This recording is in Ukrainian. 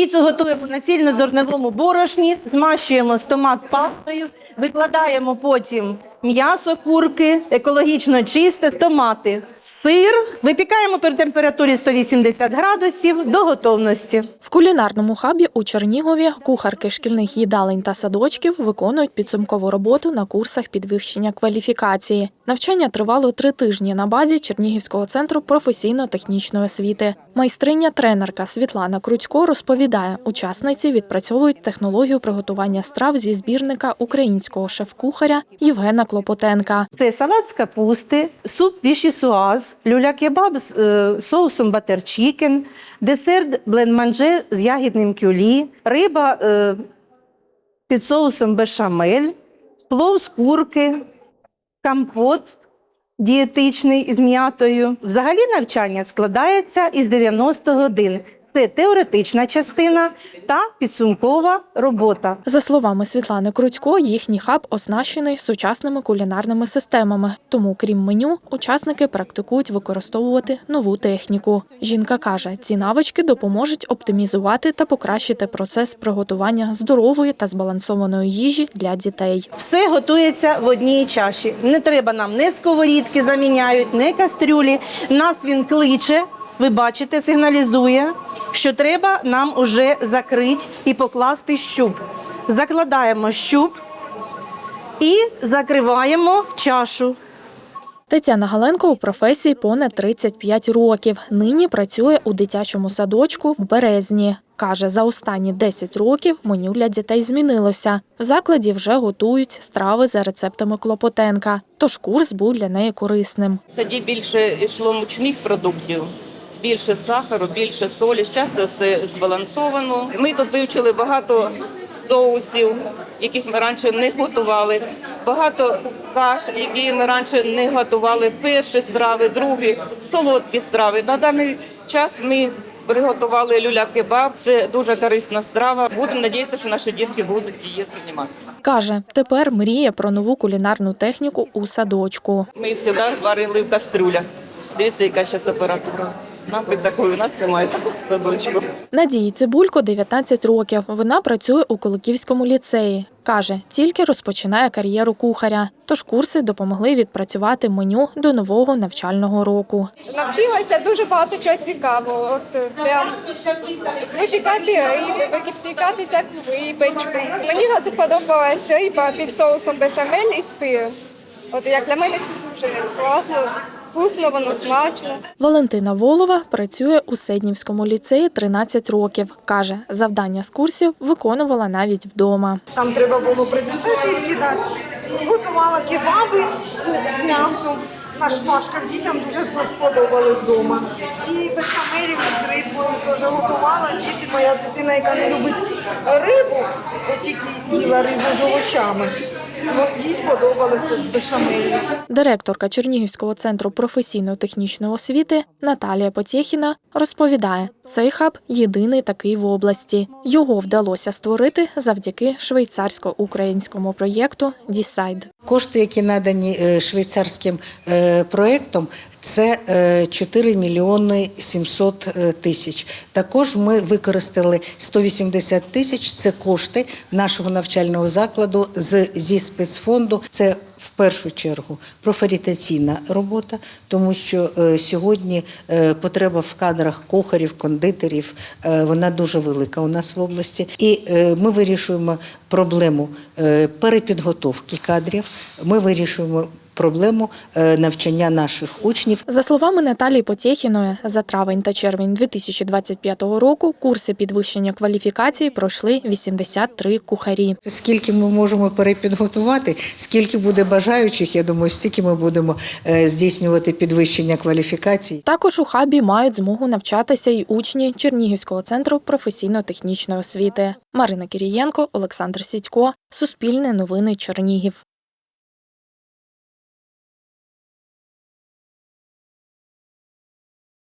Піцу готуємо на зорневому борошні, змащуємо стомат пастою, викладаємо потім м'ясо курки, екологічно чисте, томати, сир. Випікаємо при температурі 180 градусів до готовності. В кулінарному хабі у Чернігові кухарки шкільних їдалень та садочків виконують підсумкову роботу на курсах підвищення кваліфікації. Навчання тривало три тижні на базі Чернігівського центру професійно-технічної освіти. Майстриня-тренерка Світлана Крутько розповідає, учасниці відпрацьовують технологію приготування страв зі збірника українського шеф-кухаря Євгена Клопотенка. Це салат з капусти, суп вішісуаз, люля-кебаб з е, соусом батер-чікен, десерт блен-манже з ягідним кюлі, риба е, під соусом бешамель, плов з курки, компот дієтичний із м'ятою. Взагалі навчання складається із 90 годин. Це теоретична частина та підсумкова робота. За словами Світлани Крутько, їхній хаб оснащений сучасними кулінарними системами. Тому, крім меню, учасники практикують використовувати нову техніку. Жінка каже, ці навички допоможуть оптимізувати та покращити процес приготування здорової та збалансованої їжі для дітей. Все готується в одній чаші. Не треба нам не сковорідки заміняють, не кастрюлі. Нас він кличе, ви бачите, сигналізує, що треба нам уже закрити і покласти щуп. Закладаємо щуп і закриваємо чашу. Тетяна Галенко у професії понад 35 років. Нині працює у дитячому садочку в Березні. Каже, за останні 10 років меню для дітей змінилося. В закладі вже готують страви за рецептами Клопотенка, тож курс був для неї корисним. Тоді більше йшло мучних продуктів, більше сахару, більше солі. Зараз це все збалансовано. Ми тут вивчили багато соусів, яких ми раніше не готували. Багато каш, які ми раніше не готували. Перші страви, другі, солодкі страви. На даний час ми приготували люля-кебаб. Це дуже корисна страва. Будемо сподіватися, що наші дітки будуть її приймати. Каже, тепер мріє про нову кулінарну техніку у садочку. Ми завжди варили в кастрюлях. Дивіться, яка зараз апаратура. Нам під такою у нас немає такого садочку. Надії Цибулько 19 років. Вона працює у Куликівському ліцеї. Каже, тільки розпочинає кар'єру кухаря. Тож курси допомогли відпрацювати меню до нового навчального року. Навчилася дуже багато чого цікавого. От прям випікати риби, випікати всяку випечку. Мені це сподобалася риба під соусом бешамель і сир. От як для мене це дуже класно, вкусно, воно смачно. Валентина Волова працює у Седнівському ліцеї 13 років. Каже, завдання з курсів виконувала навіть вдома. Там треба було презентації скидати. Готувала кебаби з, з м'ясом на шпажках. Дітям дуже сподобалось вдома. І бешамелів з рибою теж готувала. Діти, моя дитина, яка не любить рибу, от тільки їла рибу з овочами. Ну, їй сподобалося з бешамелем. Директорка Чернігівського центру професійно-технічної освіти Наталія Потєхіна розповідає, цей хаб єдиний такий в області. Його вдалося створити завдяки швейцарсько-українському проєкту «Дісайд». Кошти, які надані е, швейцарським е, проєктом, це е, 4 мільйони 700 е, тисяч. Також ми використали 180 тисяч. Це кошти нашого навчального закладу з зі спецфонду. Це в першу чергу профорітаційна робота, тому що е, сьогодні е, потреба в кадрах кухарів, кондитерів е, вона дуже велика у нас в області. І е, ми вирішуємо проблему е, перепідготовки кадрів. Ми вирішуємо проблему е, навчання наших учнів За словами Наталії Потєхіної, за травень та червень 2025 року курси підвищення кваліфікації пройшли 83 кухарі. Скільки ми можемо перепідготувати, скільки буде бажаючих, я думаю, стільки ми будемо е, здійснювати підвищення кваліфікацій. Також у хабі мають змогу навчатися й учні Чернігівського центру професійно-технічної освіти. Марина Кірієнко, Олександр Сідько, Суспільне новини Чернігів.